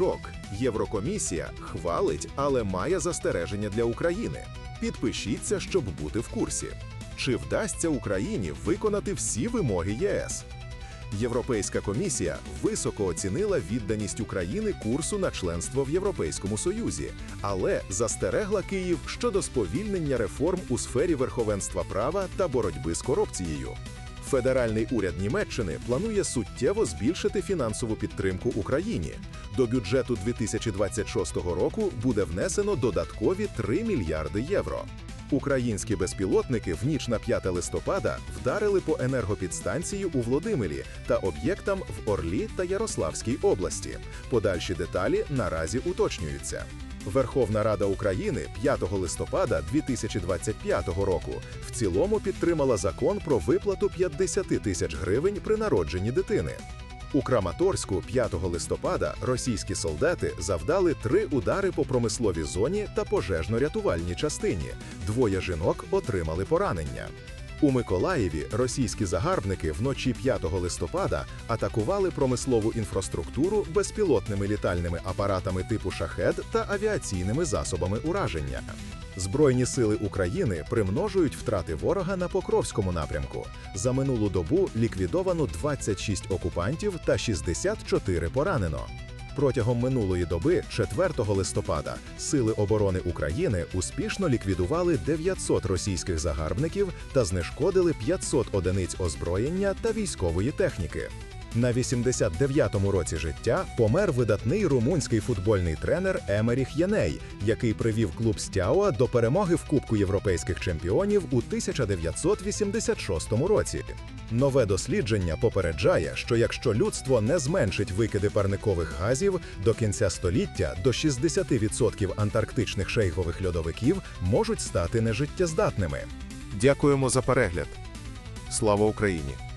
шок. Єврокомісія хвалить, але має застереження для України. Підпишіться, щоб бути в курсі. Чи вдасться Україні виконати всі вимоги ЄС? Європейська комісія високо оцінила відданість України курсу на членство в Європейському Союзі, але застерегла Київ щодо сповільнення реформ у сфері верховенства права та боротьби з корупцією. Федеральний уряд Німеччини планує суттєво збільшити фінансову підтримку Україні. До бюджету 2026 року буде внесено додаткові 3 мільярди євро. Українські безпілотники в ніч на 5 листопада вдарили по енергопідстанції у Володимирі та об'єктам в Орлі та Ярославській області. Подальші деталі наразі уточнюються. Верховна Рада України 5 листопада 2025 року в цілому підтримала закон про виплату 50 тисяч гривень при народженні дитини. У Краматорську 5 листопада російські солдати завдали три удари по промисловій зоні та пожежно-рятувальній частині. Двоє жінок отримали поранення. У Миколаєві російські загарбники вночі 5 листопада атакували промислову інфраструктуру безпілотними літальними апаратами типу шахед та авіаційними засобами ураження. Збройні сили України примножують втрати ворога на Покровському напрямку. За минулу добу ліквідовано 26 окупантів та 64 поранено. Протягом минулої доби, 4 листопада, Сили оборони України успішно ліквідували 900 російських загарбників та знешкодили 500 одиниць озброєння та військової техніки. На 89-му році життя помер видатний румунський футбольний тренер Емеріх Єней, який привів клуб Стяуа до перемоги в Кубку європейських чемпіонів у 1986 році. Нове дослідження попереджає, що якщо людство не зменшить викиди парникових газів, до кінця століття до 60% антарктичних шейгових льодовиків можуть стати нежиттєздатними. Дякуємо за перегляд. Слава Україні!